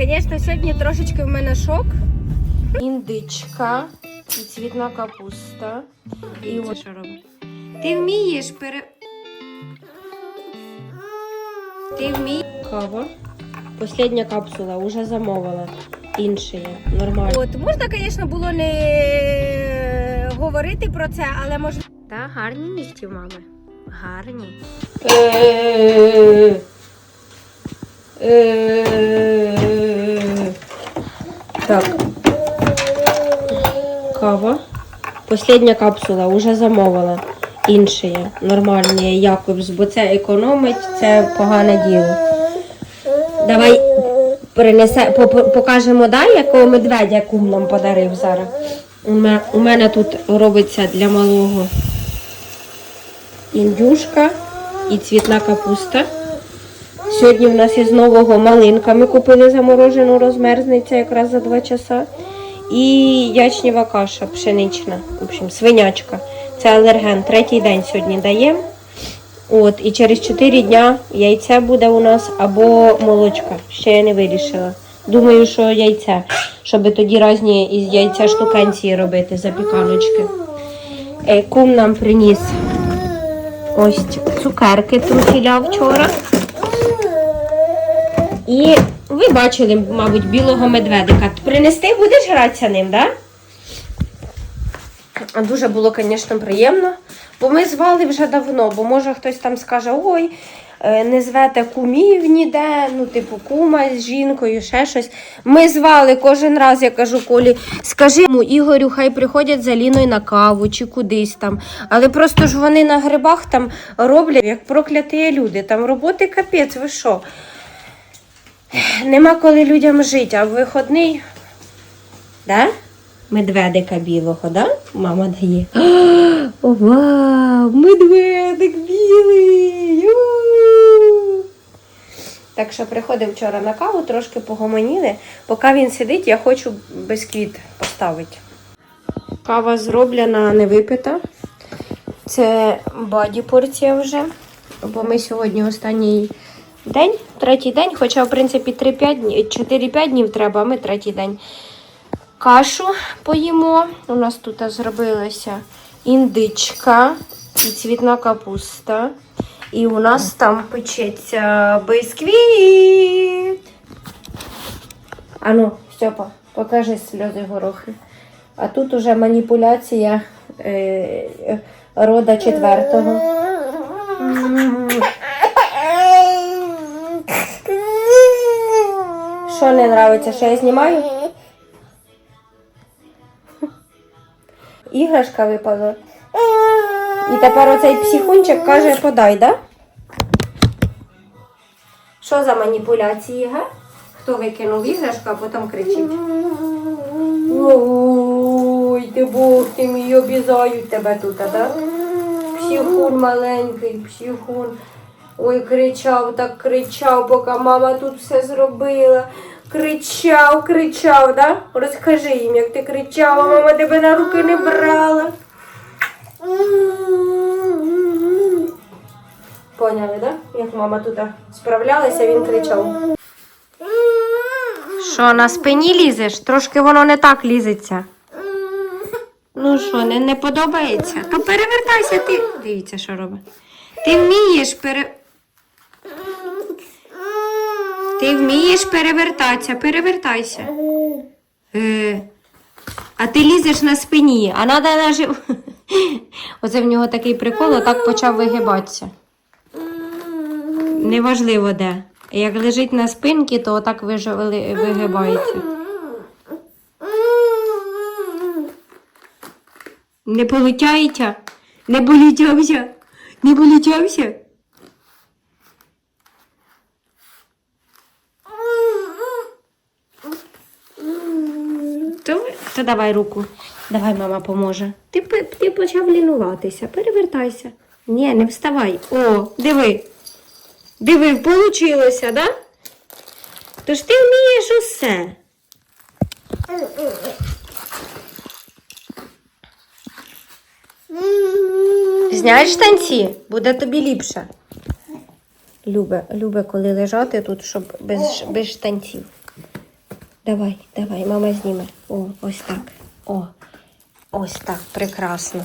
Звісно, сьогодні трошечки в мене шок. Індичка і цвітна капуста. І ось що робить. Ти вмієш пере. Ти вмієш. Кава. Последня капсула, уже замовила. Інші, нормально. От, можна, звісно, було не говорити про це, але може. Та гарні нігті в мами. Гарні. Так. Кава. Последня капсула, уже замовила. Інші, нормальні Якобс, бо це економить, це погане діло. Давай принесе, по- по- покажемо далі, якого медведя кум нам подарив зараз. У мене тут робиться для малого індюшка і цвітна капуста. Сьогодні в нас із нового малинка. Ми купили заморожену розмерзнеться якраз за 2 часа. І ячнєва каша пшенична. В общем, свинячка. Це алерген. Третій день сьогодні даємо. От, і через 4 дня яйце буде у нас або молочка. Ще я не вирішила. Думаю, що яйце, щоб тоді різні із яйця штукенції робити, запіканочки. Е, Кум нам приніс ось цукерки труфіля вчора. І ви бачили, мабуть, білого медведика. Принести будеш гратися ним, так? Да? Дуже було, звісно, приємно. Бо ми звали вже давно, бо може хтось там скаже, ой, е, не звете кумів ніде, ну, типу, кума з жінкою, ще щось. Ми звали кожен раз, я кажу Колі, скажи йому, Ігорю, хай приходять за Ліною на каву чи кудись там. Але просто ж вони на грибах там роблять, як прокляті люди. Там роботи капець, ви що? Нема коли людям жити, а в виходний. Да? Медведика білого, да? Мама дає. О, вау! Медведик білий! Так що приходив вчора на каву, трошки погомоніли. Поки він сидить, я хочу бисквіт поставити. Кава зроблена, не випита. Це баді порція вже. Бо ми сьогодні останній день, третій день, хоча, в принципі, 4-5 днів треба, а ми третій день. Кашу поїмо. У нас тут зробилася індичка і цвітна капуста. І у нас там печеться бисквіт. Ану, Степа, покажи сльози горохи. А тут уже маніпуляція е, рода четвертого. Що не подобається, що я знімаю? Іграшка випала. І тепер оцей психунчик каже, подай, да? Що за маніпуляції, га? Хто викинув іграшку, а потім кричить? Ой, ти Бог, ти мій обізають тебе тут, а, да? Психун маленький, психун. Ой, кричав, так кричав, поки мама тут все зробила. Кричав, кричав, да? Розкажи їм, як ти кричав, а мама тебе на руки не брала. Поняли, да? Як мама тут справлялася, він кричав. Що, на спині лізеш? Трошки воно не так лізеться. Ну що, не, не подобається? То перевертайся ти. Дивіться, що робить. Ти вмієш пере. Ти вмієш перевертатися, перевертайся. Е, а ти лізеш на спині, а треба на жив... Оце в нього такий прикол, отак почав вигибатися. Неважливо де. Як лежить на спинці, то отак вигибається. Не получається? Не полетявся? Не полетявся? То давай руку. Давай, мама поможе. Ти, ти почав лінуватися. Перевертайся. Ні, не вставай. О, диви. Диви, получилося, да? Тож ти вмієш усе. Знаєш танці? Буде тобі ліпше. Любе, любе, коли лежати тут, щоб без, без штанців. Давай, давай, мама зніме. О, ось так. О, ось так, прекрасно.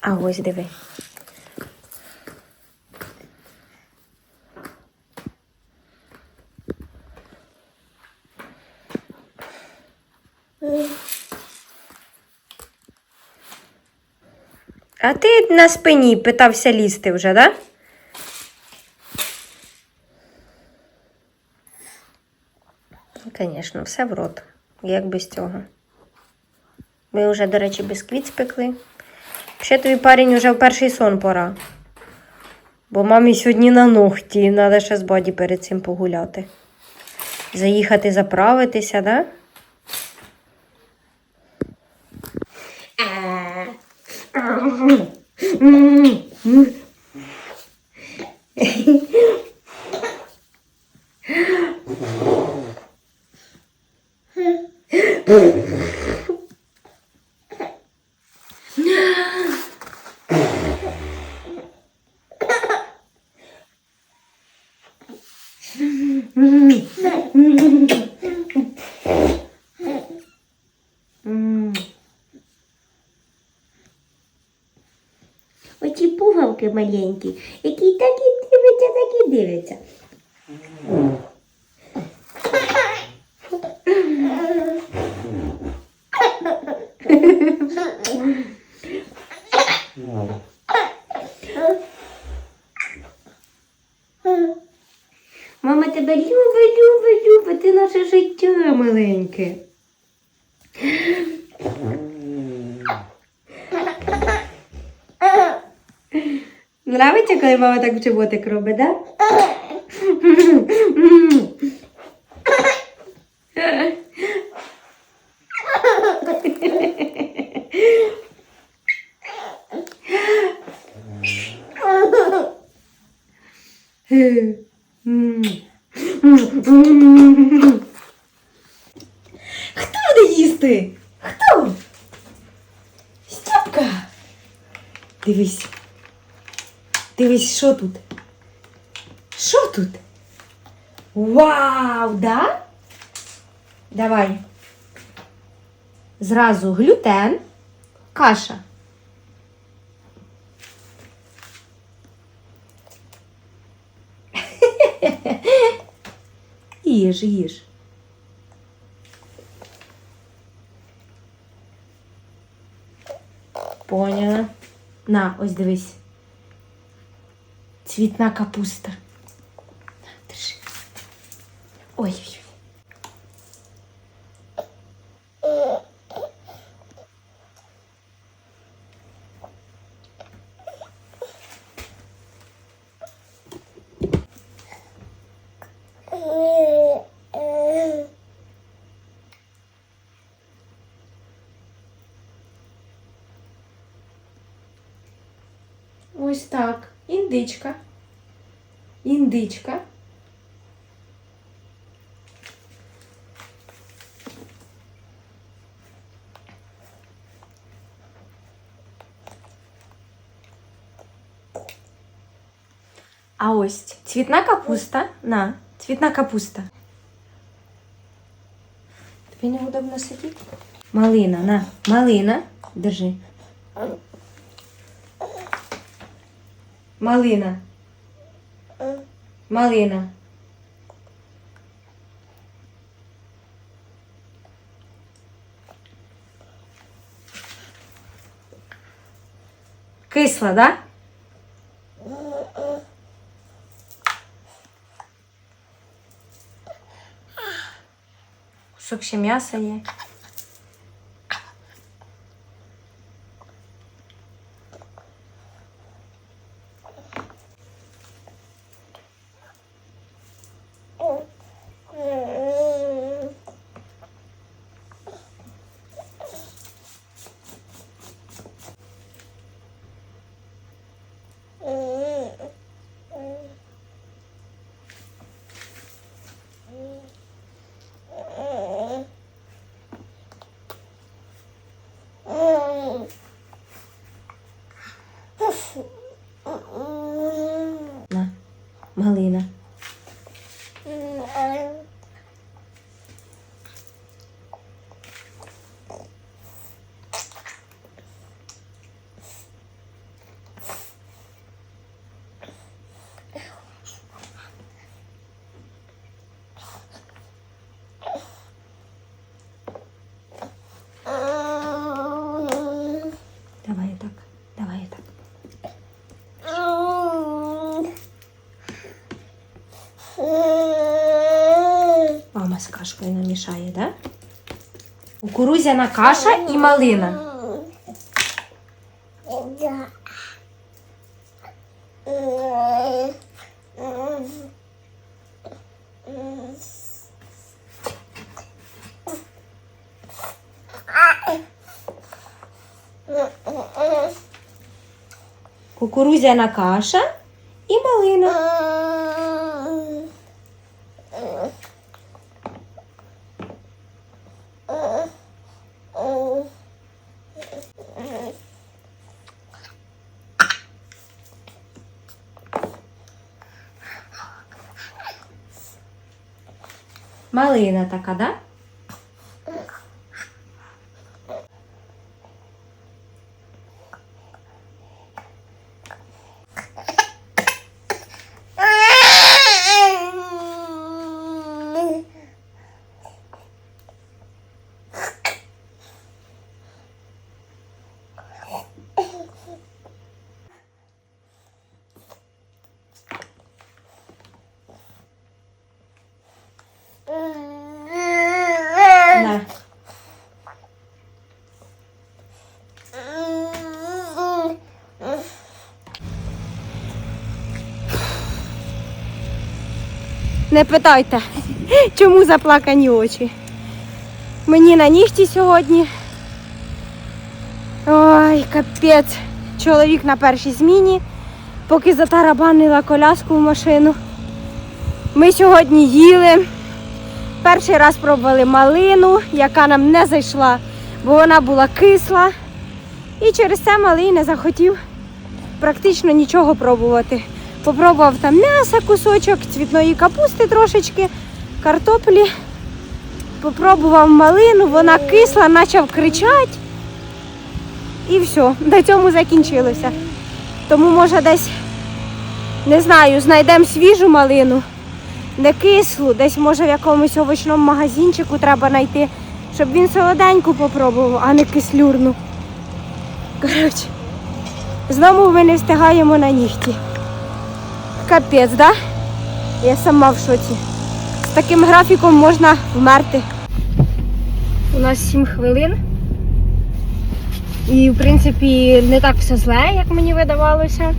А ось диви. А ти на спині питався лізти вже, да? Звісно, все в рот. Як без цього. Ми вже, до речі, бісквіт спекли. Ще тобі парень уже в перший сон пора. Бо мамі сьогодні на ногті, треба ще з баді перед цим погуляти. Заїхати заправитися, да? 음, 음. Маленьке. Нравиться, коли мама так в животик робить, да? Буде їсти? Хто? Степка. Дивись. Дивись, що тут? Що тут? Вау, да? Давай. Зразу глютен, каша. Їж, їж. На, ось дивись. Цвітна капуста. На, держи. Ой, ой, ой. Ось так. Індичка. Індичка. А ось цвітна капуста. На, цвітна капуста. Тобі неудобно сидіти? Малина, на, малина. Держи. Малина. Малина. Кисла, да? Кусок ще м'яса є. Кашкою намішає, да? Кукурузяна каша і малина. Кукурузяна каша і малина. Малина така, да? На. Не питайте, чому заплакані очі. Мені на нігті сьогодні. Ой, капець. Чоловік на першій зміні, поки затарабанила коляску в машину. Ми сьогодні їли. Перший раз пробували малину, яка нам не зайшла, бо вона була кисла. І через це малий не захотів практично нічого пробувати. Попробував там м'яса, кусочок, цвітної капусти трошечки, картоплі. Попробував малину, вона кисла, почав кричати. І все, на цьому закінчилося. Тому може десь, не знаю, знайдемо свіжу малину не кислу, десь може в якомусь овочному магазинчику треба знайти, щоб він солоденьку попробував, а не кислюрну. Коротше, знову ми не встигаємо на нігті. Капець, да? Я сама в шоці. З таким графіком можна вмерти. У нас 7 хвилин. І, в принципі, не так все зле, як мені видавалося.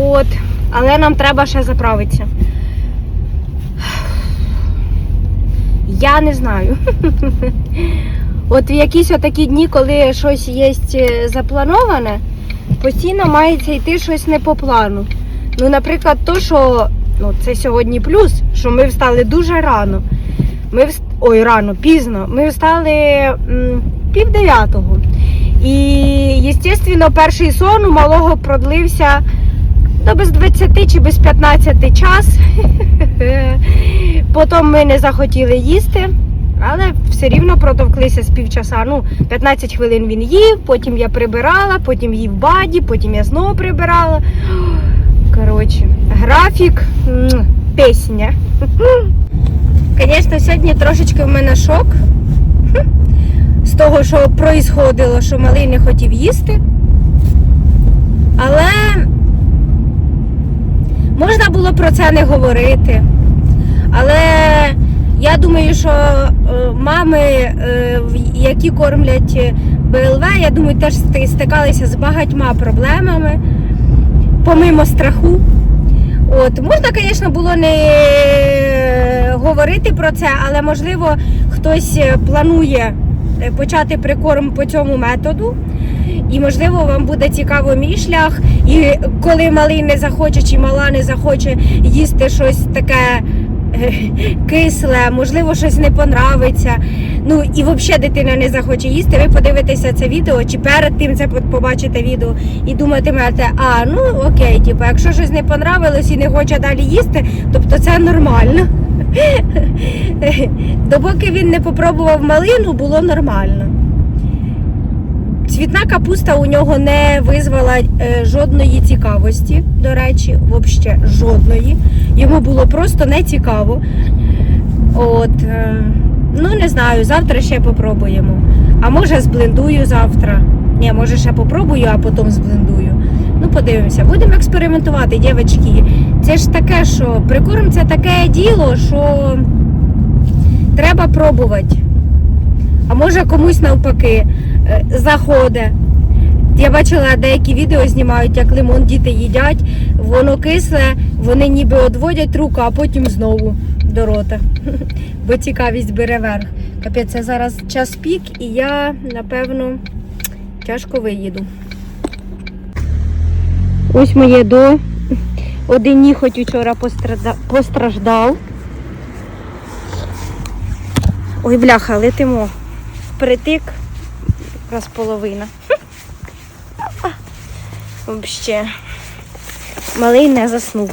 От. Але нам треба ще заправитися. Я не знаю. От в якісь отакі дні, коли щось є заплановане, постійно мається йти щось не по плану. Ну, наприклад, то, що ну, це сьогодні плюс, що ми встали дуже рано. Ми вст... Ой, рано, пізно. Ми встали м, пів дев'ятого. І, звісно, перший сон у малого продлився до без 20 чи без 15 час. Потім ми не захотіли їсти, але все рівно протовклися з півчаса. Ну, 15 хвилин він їв, потім я прибирала, потім їв баді, потім я знову прибирала. Коротше, графік, м, пісня. Звісно, сьогодні трошечки в мене шок з того, що проїсходило, що малий не хотів їсти. Але можна було про це не говорити. Але я думаю, що е, мами, е, які кормлять БЛВ, я думаю, теж стикалися з багатьма проблемами, помимо страху. От, можна, звісно, було не говорити про це, але можливо хтось е, планує е, почати прикорм по цьому методу. І можливо вам буде цікаво мій шлях. І коли малий не захоче чи мала не захоче їсти щось таке е, кисле, можливо, щось не понравиться. Ну і взагалі дитина не захоче їсти. Ви подивитеся це відео, чи перед тим це побачите відео і думатимете, а ну окей, типу, якщо щось не понравилось і не хоче далі їсти, тобто це нормально. Допоки він не попробував малину, було нормально. Цвітна капуста у нього не визвала е, жодної цікавості, до речі, взагалі жодної. Йому було просто не цікаво. От, е, ну не знаю, завтра ще попробуємо. А може зблендую завтра. Ні, може ще попробую, а потім зблендую. Ну, подивимося, будемо експериментувати, дівчатки. Це ж таке, що прикорм це таке діло, що треба пробувати. А може комусь навпаки заходить. Я бачила деякі відео знімають, як лимон діти їдять, воно кисле, вони ніби одводять руку, а потім знову до рота. Бо цікавість бере верх. Капець, це зараз час пік, і я, напевно, тяжко виїду. Ось моє до. Один ніготь вчора постраждав. Ой, бляха, летимо. Притик. Якраз половина. Взагалі. Малий не заснув.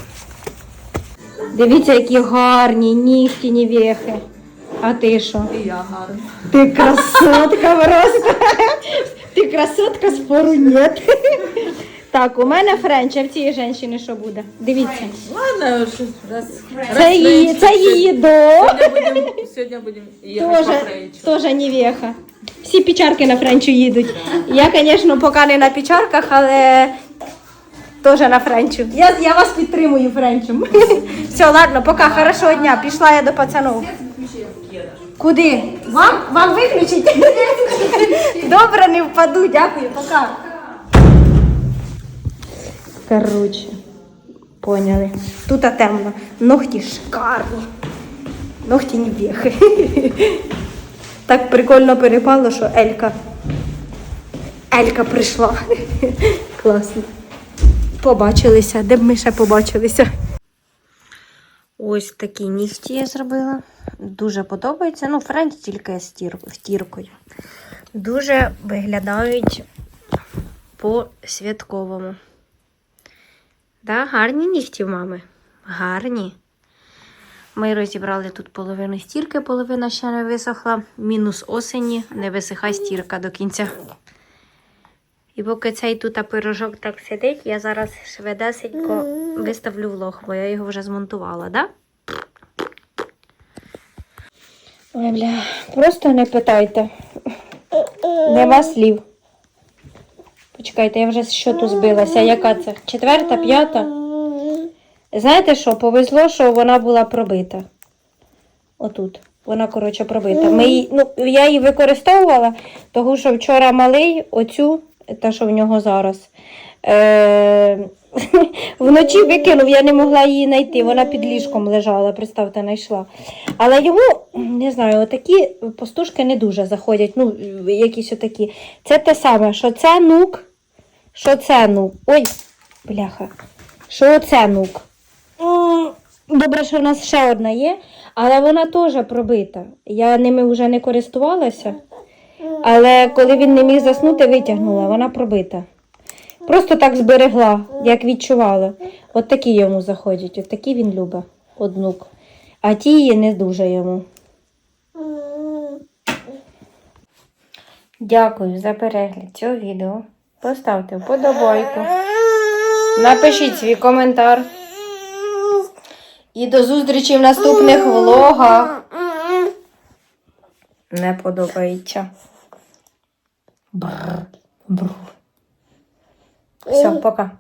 Дивіться, які гарні нігті невєхи. А ти що? І я гарна. Ти красотка просто. Ти красотка, спору нет. Так, у мене френч, а в цієї жінки що буде? Дивіться. Ладно, раз. Це її, це її до. Сьогодні будемо, сьогодні їхати Тоже, тоже невеха. Всі печарки на френчу їдуть. Я, звісно, поки не на печарках, але теж на френчу. Я, я вас підтримую френчем. Все, ладно, поки, хорошого дня. Пішла я до пацанов. Куди? Вам? Вам виключить? Добре, не впаду, дякую, пока. Короче, поняли. Тут темно. Ногті шикарні. Ногті не б'єхи. Так прикольно перепало, що Елька. Елька прийшла. Класно. Побачилися, де б ми ще побачилися. Ось такі нігті я зробила. Дуже подобається. Ну, френч тільки з тір- втіркою. Дуже виглядають по-святковому. Да, гарні нігті в мами. Гарні. Ми розібрали тут половину стірки, половина ще не висохла. Мінус осені, не висихай стірка до кінця. І поки цей тут пирожок так сидить, я зараз швидесенько виставлю влог, бо я його вже змонтувала, да? Ой, бля, просто не питайте. Нема слів. Почекайте, я вже з щоту збилася. Яка це? Четверта, п'ята? Знаєте що, повезло, що вона була пробита. Отут. Вона, коротше, пробита. Ми її, ну, я її використовувала, тому що вчора малий, оцю, та що в нього зараз. Е- вночі викинув, я не могла її знайти. Вона під ліжком лежала, представте, знайшла. Але йому, не знаю, отакі пастушки не дуже заходять. Ну, якісь отакі. Це те саме, що це нук, що це нук. Ой, бляха. Що оце нук. Добре, що в нас ще одна є, але вона теж пробита. Я ними вже не користувалася. Але коли він не міг заснути, витягнула, вона пробита. Просто так зберегла, як відчувала. От такі йому заходять, от такі він любить, однук. А ті не дуже йому. Дякую за перегляд цього відео. Поставте вподобайку. Напишіть свій коментар. І до зустрічі в наступних влогах. Не подобається. Бррр, бррр. Все, пока.